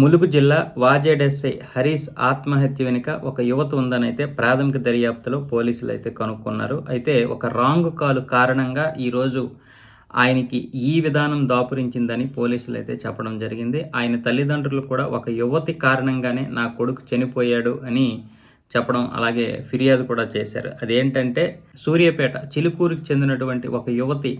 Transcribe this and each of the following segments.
ములుగు జిల్లా వాజేడెస్ఐ హరీష్ ఆత్మహత్య వెనుక ఒక యువత ఉందని అయితే ప్రాథమిక దర్యాప్తులో పోలీసులు అయితే కనుక్కున్నారు. అయితే ఒక రాంగ్ కాల్ కారణంగా ఈరోజు ఆయనకి ఈ విధానం దాపురించిందని పోలీసులు అయితే చెప్పడం జరిగింది. ఆయన తల్లిదండ్రులు కూడా ఒక యువతి కారణంగానే నా కొడుకు చనిపోయాడు అని చెప్పడం అలాగే ఫిర్యాదు కూడా చేశారు. అదేంటంటే సూర్యాపేట చిలుకూరుకి చెందినటువంటి ఒక యువతి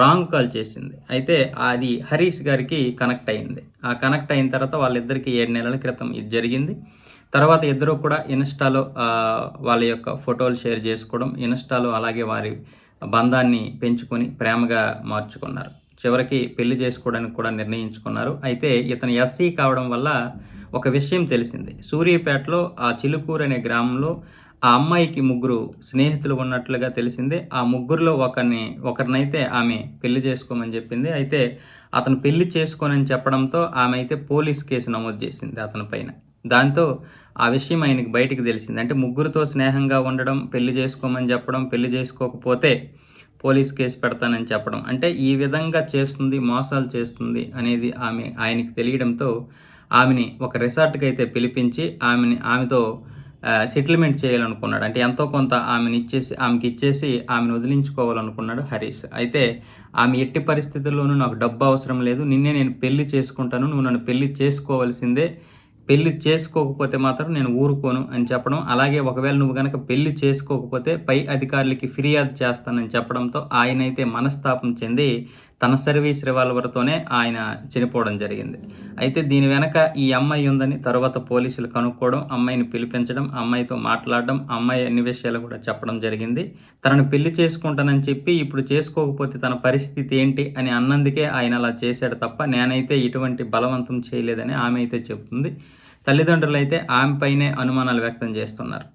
రాంగ్ కాల్ చేసింది. అయితే అది హరీష్ గారికి కనెక్ట్ అయింది. ఆ కనెక్ట్ అయిన తర్వాత వాళ్ళిద్దరికి ఏడు నెలల క్రితం ఇది జరిగింది. తర్వాత ఇద్దరు కూడా ఇన్స్టాలో వాళ్ళ యొక్క ఫోటోలు షేర్ చేసుకోవడం ఇన్స్టాలో అలాగే వారి బంధాన్ని పెంచుకొని ప్రేమగా మార్చుకున్నారు. చివరికి పెళ్ళి చేసుకోవడానికి కూడా నిర్ణయించుకున్నారు. అయితే ఇతను ఎస్సీ కావడం వల్ల ఒక విషయం తెలిసింది. సూర్యాపేటలో ఆ చిలుకూరు అనే గ్రామంలో ఆ అమ్మాయికి ముగ్గురు స్నేహితులు ఉన్నట్లుగా తెలిసింది. ఆ ముగ్గురులో ఒకరిని ఒకరినైతే ఆమె పెళ్ళి చేసుకోమని చెప్పింది. అయితే అతను పెళ్ళి చేసుకోనని చెప్పడంతో ఆమె అయితే పోలీస్ కేసు నమోదు చేసింది అతని పైన. దాంతో ఆ విషయం ఆయనకి బయటికి తెలిసింది. అంటే ముగ్గురితో స్నేహంగా ఉండడం పెళ్ళి చేసుకోమని చెప్పడం పెళ్ళి చేసుకోకపోతే పోలీస్ కేసు పెడతానని చెప్పడం. అంటే ఈ విధంగా చేస్తుంది మోసాలు చేస్తుంది అనేది ఆమె ఆయనకి తెలియడంతో ఆమెని ఒక రిసార్ట్కి అయితే పిలిపించి ఆమెని ఆమెతో సెటిల్మెంట్ చేయాలనుకున్నాడు. అంటే ఎంతో కొంత ఆమెను ఇచ్చేసి ఆమెకి ఇచ్చేసి ఆమెను వదిలించుకోవాలనుకున్నాడు హరీష్. అయితే ఆమె ఎట్టి పరిస్థితుల్లోనూ నాకు డబ్బు అవసరం లేదు. నిన్నే నేను పెళ్ళి చేసుకుంటాను. నువ్వు నన్ను పెళ్ళి చేసుకోవాల్సిందే. పెళ్ళి చేసుకోకపోతే మాత్రం నేను ఊరుకోను అని చెప్పడం. అలాగే ఒకవేళ నువ్వు కనుక పెళ్ళి చేసుకోకపోతే పై అధికారులకి ఫిర్యాదు చేస్తానని చెప్పడంతో ఆయన అయితే మనస్తాపం చెంది తన సర్వీస్ రివాల్వర్తోనే ఆయన చనిపోవడం జరిగింది. అయితే దీని వెనక ఈ అమ్మాయి ఉందని తర్వాత పోలీసులు కనుక్కోవడం అమ్మాయిని పిలిపించడం అమ్మాయితో మాట్లాడడం అమ్మాయి అన్ని విషయాలు కూడా చెప్పడం జరిగింది. తనను పెళ్ళి చేసుకుంటానని చెప్పి ఇప్పుడు చేసుకోకపోతే తన పరిస్థితి ఏంటి అని అన్నందుకే ఆయన అలా చేశాడు తప్ప నేనైతే ఇటువంటి బలవంతం చేయలేదని ఆమె అయితే చెబుతుంది తల్లిదండ్రులు అయితే ఆమె పైనే అనుమానాలు వ్యక్తం చేస్తున్నారు.